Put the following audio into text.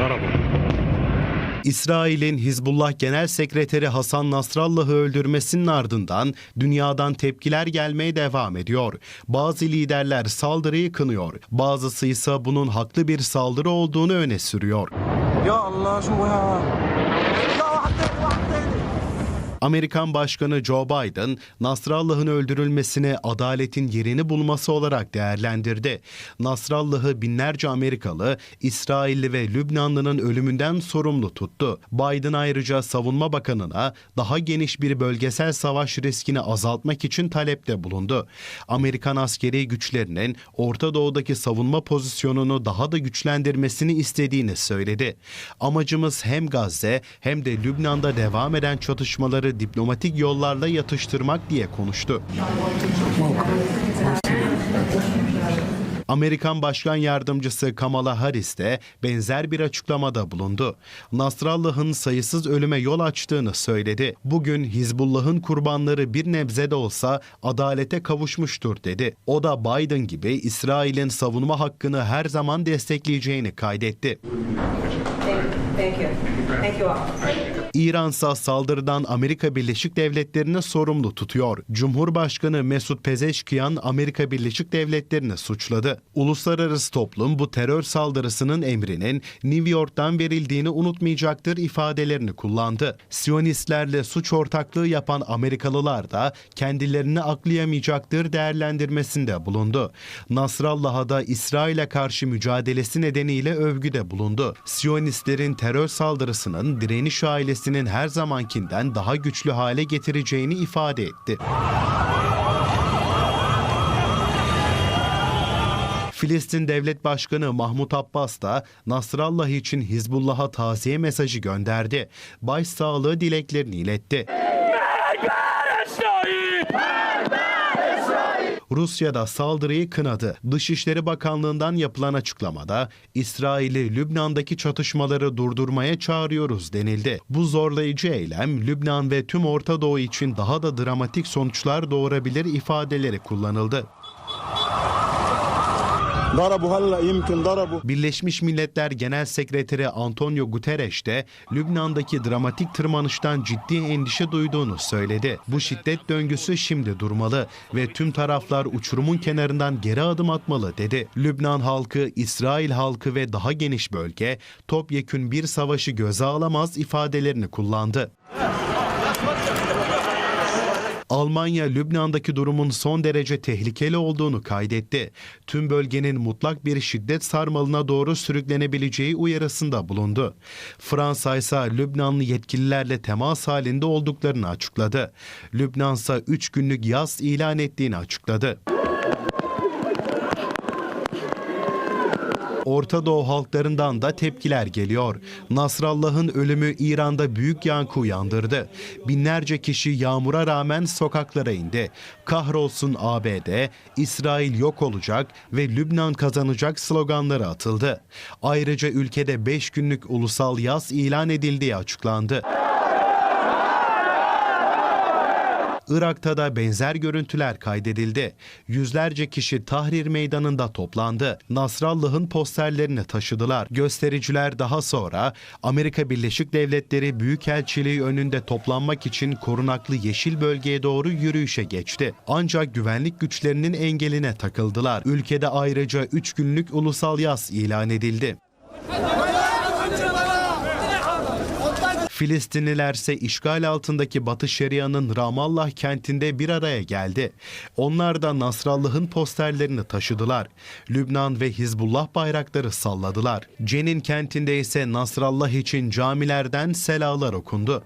Araba. İsrail'in Hizbullah Genel Sekreteri Hasan Nasrallah'ı öldürmesinin ardından dünyadan tepkiler gelmeye devam ediyor. Bazı liderler saldırıyı kınıyor. Bazısı ise bunun haklı bir saldırı olduğunu öne sürüyor. Ya Allah şu ya. Amerikan Başkanı Joe Biden, Nasrallah'ın öldürülmesini adaletin yerini bulması olarak değerlendirdi. Nasrallah'ı binlerce Amerikalı, İsrailli ve Lübnanlı'nın ölümünden sorumlu tuttu. Biden ayrıca Savunma Bakanı'na daha geniş bir bölgesel savaş riskini azaltmak için talepte bulundu. Amerikan askeri güçlerinin Orta Doğu'daki savunma pozisyonunu daha da güçlendirmesini istediğini söyledi. Amacımız hem Gazze hem de Lübnan'da devam eden çatışmaları diplomatik yollarla yatıştırmak diye konuştu. Amerikan Başkan Yardımcısı Kamala Harris de benzer bir açıklamada bulundu. Nasrallah'ın sayısız ölüme yol açtığını söyledi. Bugün Hizbullah'ın kurbanları bir nebze de olsa adalete kavuşmuştur dedi. O da Biden gibi İsrail'in savunma hakkını her zaman destekleyeceğini kaydetti. Thank you. Thank you all. İransa saldırıdan Amerika Birleşik Devletleri'ni sorumlu tutuyor. Cumhurbaşkanı Mesut Pezeşkiyan Amerika Birleşik Devletleri'ni suçladı. Uluslararası toplum bu terör saldırısının emrinin New York'tan verildiğini unutmayacaktır ifadelerini kullandı. Siyonistlerle suç ortaklığı yapan Amerikalılar da kendilerini aklayamayacaktır değerlendirmesinde bulundu. Nasrallah'a da İsrail'e karşı mücadelesi nedeniyle övgüde bulundu. Siyonistlerin terör saldırısının direniş ailesinin her zamankinden daha güçlü hale getireceğini ifade etti. Filistin Devlet Başkanı Mahmut Abbas da Nasrallah için Hizbullah'a taziye mesajı gönderdi. Başsağlığı dileklerini iletti. Rusya da saldırıyı kınadı. Dışişleri Bakanlığı'ndan yapılan açıklamada İsrail'i Lübnan'daki çatışmaları durdurmaya çağırıyoruz denildi. Bu zorlayıcı eylem Lübnan ve tüm Orta Doğu için daha da dramatik sonuçlar doğurabilir ifadeleri kullanıldı. Birleşmiş Milletler Genel Sekreteri Antonio Guterres de Lübnan'daki dramatik tırmanıştan ciddi endişe duyduğunu söyledi. Bu şiddet döngüsü şimdi durmalı ve tüm taraflar uçurumun kenarından geri adım atmalı dedi. Lübnan halkı, İsrail halkı ve daha geniş bölge topyekün bir savaşı göze alamaz ifadelerini kullandı. Almanya, Lübnan'daki durumun son derece tehlikeli olduğunu kaydetti. Tüm bölgenin mutlak bir şiddet sarmalına doğru sürüklenebileceği uyarısında bulundu. Fransa ise Lübnanlı yetkililerle temas halinde olduklarını açıkladı. Lübnan ise 3 günlük yaz ilan ettiğini açıkladı. Orta Doğu halklarından da tepkiler geliyor. Nasrallah'ın ölümü İran'da büyük yankı uyandırdı. Binlerce kişi yağmura rağmen sokaklara indi. Kahrolsun ABD, İsrail yok olacak ve Lübnan kazanacak sloganları atıldı. Ayrıca ülkede 5 günlük ulusal yaz ilan edildiği açıklandı. Irak'ta da benzer görüntüler kaydedildi. Yüzlerce kişi Tahrir Meydanı'nda toplandı. Nasrallah'ın posterlerini taşıdılar. Göstericiler daha sonra Amerika Birleşik Devletleri Büyükelçiliği önünde toplanmak için korunaklı yeşil bölgeye doğru yürüyüşe geçti. Ancak güvenlik güçlerinin engeline takıldılar. Ülkede ayrıca 3 günlük ulusal yaz ilan edildi. Filistinliler ise işgal altındaki Batı Şeria'nın Ramallah kentinde bir araya geldi. Onlar da Nasrallah'ın posterlerini taşıdılar. Lübnan ve Hizbullah bayrakları salladılar. Cenin kentinde ise Nasrallah için camilerden selalar okundu.